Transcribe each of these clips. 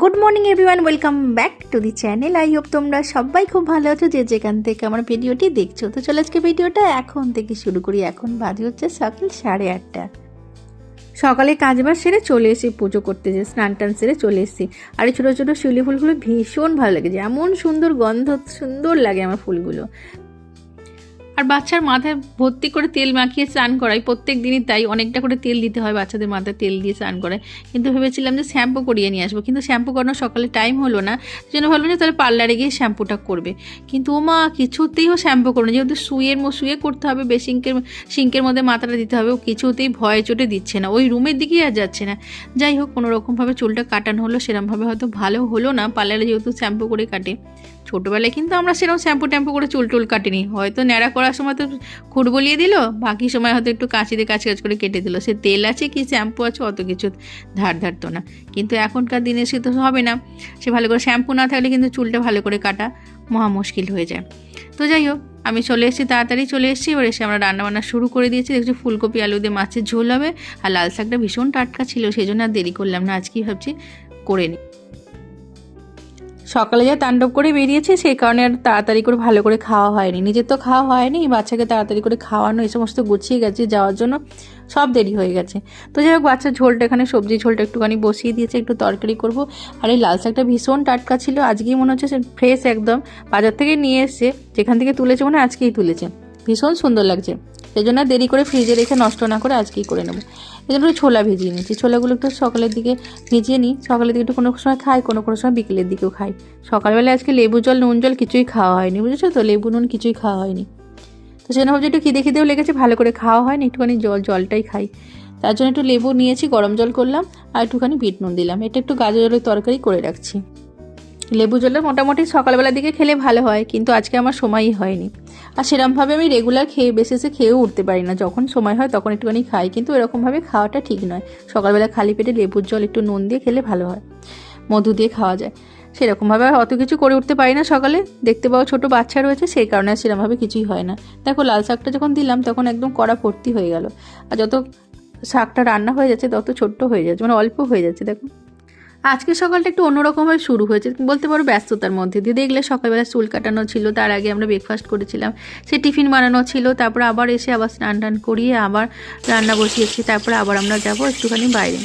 Good morning everyone welcome back to the channel I hope তোমরা সবাই খুব ভালো আছো যে যেখান থেকে আমার ভিডিওটি দেখছ। তো চলো আজকে ভিডিওটা এখন থেকে শুরু করি। এখন বাজে হচ্ছে সকাল সাড়ে আটটা। সকালে কাজবাজ সেরে চলে এসেছি পুজো করতে যে স্নান টান সেরে চলে এসেছি। আর এই ছোটো ছোটো শিউলি ফুলগুলো ভীষণ ভালো লাগে। যেমন সুন্দর গন্ধ, সুন্দর লাগে আমার ফুলগুলো। আর বাচ্চার মাথায় ভর্তি করে তেল মাখিয়ে স্নান করাই, প্রত্যেক দিনই তাই অনেকটা করে তেল দিতে হয় বাচ্চাদের মাথায় তেল দিয়ে স্নান করায় কিন্তু ভেবেছিলাম যে শ্যাম্পু করিয়ে নিয়ে আসব, কিন্তু শ্যাম্পু করানোর সকালে টাইম হলো না যেন ভাবলাম যে তাহলে পার্লারে গিয়ে শ্যাম্পুটা করবে। কিন্তু ও মা, কিছুতেই ও শ্যাম্পু করবে না, যেহেতু শুয়ের মো, শুয়ে করতে হবে বেসিংকের সিঙ্কের মধ্যে মাথাটা দিতে হবে, ও কিছুতেই ভয়ে চোটে দিচ্ছে না। ওই রুমের দিকেই আর যাচ্ছে না। যাই হোক, কোনো রকমভাবে চুলটা কাটানো হলো, সেরকমভাবে হয়তো ভালো হলো না, পার্লারে যেহেতু শ্যাম্পু করে কাটে। ছোটোবেলায় কিন্তু আমরা সেরকম শ্যাম্পু ট্যাম্পু করে চুল টুল কাটিনি, হয়তো ন্যাড়া করার সময় তো খুঁট বলিয়ে দিল, বাকি সময় হয়তো একটু কাঁচি দিয়ে কাছে কাজ করে কেটে দিল। সে তেল আছে কি, শ্যাম্পু আছে, অত কিছু ধার ধারতো না। কিন্তু এখনকার দিনে সে তো হবে না। সে ভালো করে শ্যাম্পু না থাকলে কিন্তু চুলটা ভালো করে কাটা মহা মুশকিল হয়ে যায়। তো যাই হোক, আমি চলে এসেছি, তাড়াতাড়ি চলে এসেছি। এবার এসে আমরা রান্নাবান্না শুরু করে দিয়েছি। দেখছি, ফুলকপি, আলু দিয়ে মাছের ঝোল হবে। আর লাল শাকটা ভীষণ টাটকা ছিল, সেই জন্য আর দেরি করলাম না। আজকেই ভাবছি করে নিই সকালে যা তাণ্ডব করে বেরিয়েছে, সেই কারণে আর তাড়াতাড়ি করে ভালো করে খাওয়া হয়নি। নিজের তো খাওয়া হয়নি, বাচ্চাকে তাড়াতাড়ি করে খাওয়ানো, এই সমস্ত গুছিয়ে গেছে, যাওয়ার জন্য সব দেরি হয়ে গেছে। তো যাই হোক, বাচ্চার ঝোলটা এখানে সবজি ঝোলটা একটুখানি বসিয়ে দিয়েছে, একটু তরকারি করব। আর এই লাল শাকটা ভীষণ টাটকা ছিল, আজকেই মনে হচ্ছে ফ্রেশ একদম। বাজার থেকে নিয়ে এসছে, যেখান থেকে তুলেছে মনে আজকেই তুলেছে। ভীষণ সুন্দর লাগছে। সেই জন্য দেরি করে ফ্রিজে রেখে নষ্ট না করে আজকেই করে নেব। এই জন্য ছোলা ভিজিয়ে নিচ্ছি ছোলাগুলো একটু সকালের দিকে ভিজিয়ে নিই। সকালের দিকে একটু কোনো সময় খাই, কোনো কোনো সময় বিকেলের দিকেও খাই। সকালবেলা আজকে লেবু জল, নুন জল কিছুই খাওয়া হয়নি, বুঝেছ তো? লেবু, নুন কিছুই খাওয়া হয়নি। তো সেজন্য ভাবছি একটু খিদে খিদেও লেগেছে, ভালো করে খাওয়া হয়নি, একটুখানি জল, জলটাই খাই। তার জন্য একটু লেবু নিয়েছি, গরম জল করলাম, আর একটুখানি বিট নুন দিলাম। এটা একটু গাজর জলের তরকারি করে রাখছি। লেবু জলে মোটামুটি সকালবেলার দিকে খেলে ভালো হয়, কিন্তু আজকে আমার সময়ই হয়নি। আর সেরমভাবে আমি রেগুলার খেয়ে বেসিসে খেয়েও উঠতে পারি না। যখন সময় হয় তখন একটুখানি খাই, কিন্তু এরকমভাবে খাওয়াটা ঠিক নয়। সকালবেলা খালি পেটে লেবুর জল, একটু নুন দিয়ে খেলে ভালো হয়। মধু দিয়ে খাওয়া যায়। সেরকমভাবে অত কিছু করে উঠতে পারি না সকালে। দেখতে পাওয়া ছোটো বাচ্চা রয়েছে, সেই কারণে সেরকমভাবে কিছুই হয় না। দেখো, লাল শাকটা যখন দিলাম, তখন একদম কড়া ভর্তি হয়ে গেল। আর যত শাকটা রান্না হয়ে যাচ্ছে, তত ছোট্ট হয়ে যাচ্ছে মানে অল্প হয়ে যাচ্ছে, দেখো। আজকে সকালটা একটু অন্যরকমভাবে শুরু হয়েছে। বলতে পারো ব্যস্ততার মধ্যে দিয়ে। দেখলে সকালবেলা চুল কাটানো ছিল, তার আগে আমরা ব্রেকফাস্ট করেছিলাম। সে টিফিন বানানো ছিল, তারপর আবার এসে আবার স্নান টান করিয়ে আবার রান্না বসিয়েছি, তারপর আবার আমরা যাব একটুখানি বাইরে।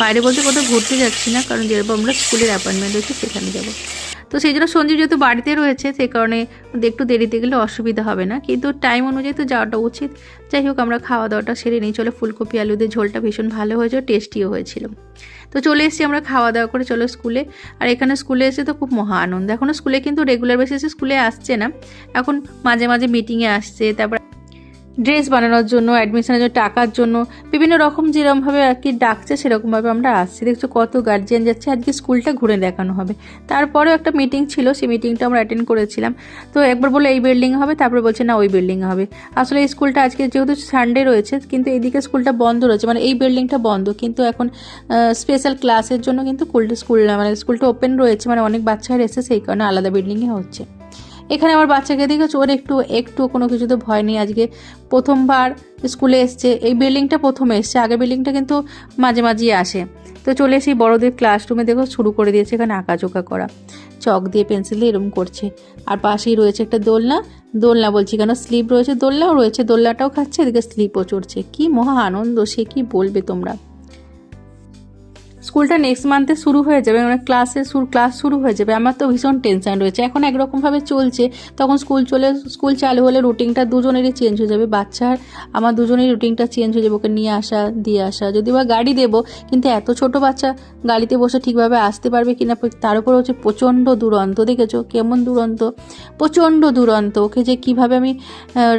বাইরে বলতে কোথাও ঘুরতে যাচ্ছি না, কারণ যেরকম আমরা স্কুলের অ্যাপয়েন্টমেন্ট হচ্ছে সেখানে যাব। তো সেই জন্য সঞ্জীব যেহেতু বাড়িতে রয়েছে সেই কারণে একটু দেরিতে গেলে অসুবিধা হবে না। কিন্তু টাইম অনুযায়ী তো যাওয়াটা উচিত। যাই হোক, আমরা খাওয়া দাওয়াটা সেরে নিই। চলো, ফুলকপি আলুদের ঝোলটা ভীষণ ভালো হয়েছিল টেস্টিও হয়েছিল। তো চলে এসেছি আমরা খাওয়া দাওয়া করে, চলো স্কুলে। আর এখানে স্কুলে এসে তো খুব মহা আনন্দ। এখনও স্কুলে কিন্তু রেগুলার বেসিসে স্কুলে আসছে না। এখন মাঝে মাঝে মিটিংয়ে আসছে, তারপর ড্রেস বানানোর জন্য অ্যাডমিশনের জন্য, টাকার জন্য, বিভিন্ন রকম যেরকমভাবে আর কি ডাকছে সেরকমভাবে আমরা আসছি। দেখছ কত গার্জিয়ান যাচ্ছে, আজকে স্কুলটা ঘুরে দেখানো হবে। তারপরেও একটা মিটিং ছিল, সেই মিটিংটা আমরা অ্যাটেন্ড করেছিলাম। তো একবার বলে এই বিল্ডিং হবে, তারপরে বলছে, না, ওই বিল্ডিং হবে। আসলে এই স্কুলটা আজকে যেহেতু সানডে রয়েছে, কিন্তু এইদিকে স্কুলটা বন্ধ রয়েছে। মানে এই বিল্ডিংটা বন্ধ, কিন্তু এখন স্পেশাল ক্লাসের জন্য কিন্তু স্কুলটা স্কুল মানে স্কুলটা ওপেন রয়েছে। মানে অনেক বাচ্চারা এসে সেই কারণে আলাদা বিল্ডিংয়ে হচ্ছে। এখানে আমার বাচ্চাকে দেখে ওর একটু একটু কোনো কিছুতে ভয় নেই। আজকে প্রথমবার স্কুলে এসছে। এই বিল্ডিংটা প্রথমে এসছে। আগে বিল্ডিংটা কিন্তু মাঝে মাঝেই আসে। তো চলে এসে বড়দের ক্লাসরুমে দেখো, শুরু করে দিয়েছে এখানে আঁকাচোকা করা। চক দিয়ে পেন্সিল দিয়ে এরকম করছে। আর পাশেই রয়েছে একটা দোলনা। দোলনা বলছি কেন? স্লিপ রয়েছে দোলনাও রয়েছে। দোলনাটাও খাচ্ছে, এদিকে স্লিপও চড়ছে। কি মহা আনন্দ, সে কি বলবে তোমরা? স্কুলটা নেক্সট মান্থে শুরু হয়ে যাবে মানে ক্লাসে ক্লাস শুরু হয়ে যাবে। আমার তো ভীষণ টেনশন রয়েছে। এখন একরকমভাবে চলছে। তখন স্কুল চলে স্কুল চালু হলে রুটিনটা দুজনেরই চেঞ্জ হয়ে যাবে। বাচ্চার, আমার দুজনেরই রুটিনটা চেঞ্জ হয়ে যাবে, ওকে নিয়ে আসা, দিয়ে আসা। যদি বা গাড়ি দেবো, কিন্তু এত ছোট বাচ্চা গাড়িতে বসে ঠিকভাবে আসতে পারবে কি না তার উপর হচ্ছে প্রচণ্ড দুরন্ত, দেখেছ? কেমন দুরন্ত, প্রচণ্ড দুরন্ত। ওকে যে কীভাবে আমি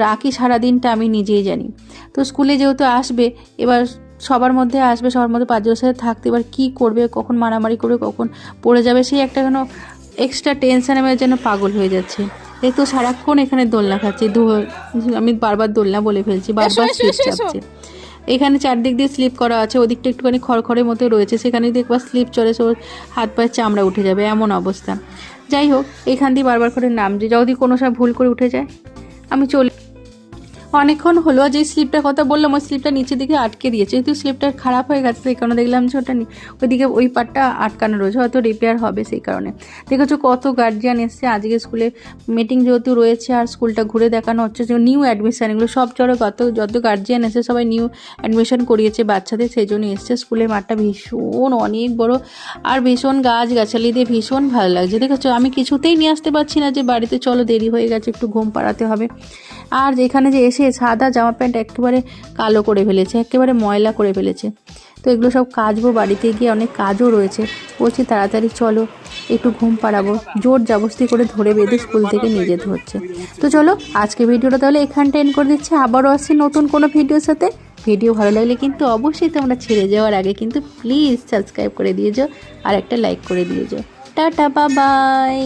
রাখি সারাদিনটা আমি নিজেই জানি। তো স্কুলে যেহেতু আসবে, এবার সবার মধ্যে আসবে সবার মধ্যে পাঁচজনের সাথে থাকতে এবার কী করবে কখন মারামারি করবে কখন পড়ে যাবে সেই একটা কেন এক্সট্রা টেনশানে আমি যেন পাগল হয়ে যাচ্ছে। এই তো সারাক্ষণ এখানে দোলনা খাচ্ছি দু আমি বারবার দোলনা বলে ফেলছি বারবার স্লিপ চাপছে। এখানে চারদিক দিয়ে স্লিপ করা আছে ওদিকটা একটুখানি খড়খড়ের মতো রয়েছে সেখানে যদি একবার স্লিপ চলে ওর হাত পায়ের চামড়া উঠে যাবে এমন অবস্থা। যাই হোক এখান দিয়ে বারবার করে নামছে যদি কোনো সময় ভুল করে উঠে যায় আমি চলে অনেকক্ষণ হলো যে স্লিপটার কথা বললাম, ওই স্লিপটা নিচের দিকে আটকে দিয়েছে। যেহেতু স্লিপটা খারাপ হয়ে গেছে, সেই কারণে দেখলাম যে ওটা ওইদিকে ওই পার্টটা আটকানো রয়েছে, হয়তো রিপেয়ার হবে সেই কারণে। দেখেছ কত গার্জিয়ান এসছে, আজকে স্কুলে মিটিং যেহেতু রয়েছে আর স্কুলটা ঘুরে দেখানো হচ্ছে, যে নিউ অ্যাডমিশান এগুলো সব জড়ো কত, যত গার্জিয়ান এসে সবাই নিউ অ্যাডমিশন করিয়েছে বাচ্চাদের, সেই জন্য এসছে স্কুলের মাঠটা ভীষণ, অনেক বড় আর ভীষণ গাছ গাছালি দিয়ে ভীষণ ভালো লাগছে। দেখেছ, আমি কিছুতেই নিয়ে আসতে পারছি না যে বাড়িতে চলো, দেরি হয়ে গেছে, একটু ঘুম পাড়াতে হবে। আর এখানে যে এসে সাদা জামা প্যান্ট একেবারে কালো করে ফেলেছে, একেবারে ময়লা করে ফেলেছে। তো এগুলো সব কাজবো বাড়িতে গিয়ে, অনেক কাজও রয়েছে। বলছি তাড়াতাড়ি চলো, একটু ঘুম পাড়াবো। জোর জবস্তি করে ধরে বেঁধে স্কুল থেকে নিয়ে যেতে হচ্ছে। তো চলো, আজকে ভিডিওটা তাহলে এখানটা এন্ড করে দিচ্ছি। আবারও আসছি নতুন কোনো ভিডিওর সাথে। ভিডিও ভালো লাগলে কিন্তু অবশ্যই তোমরা ছেড়ে যাওয়ার আগে কিন্তু প্লিজ সাবস্ক্রাইব করে দিয়েছ আর একটা লাইক করে দিয়েছ টাটা বা বাই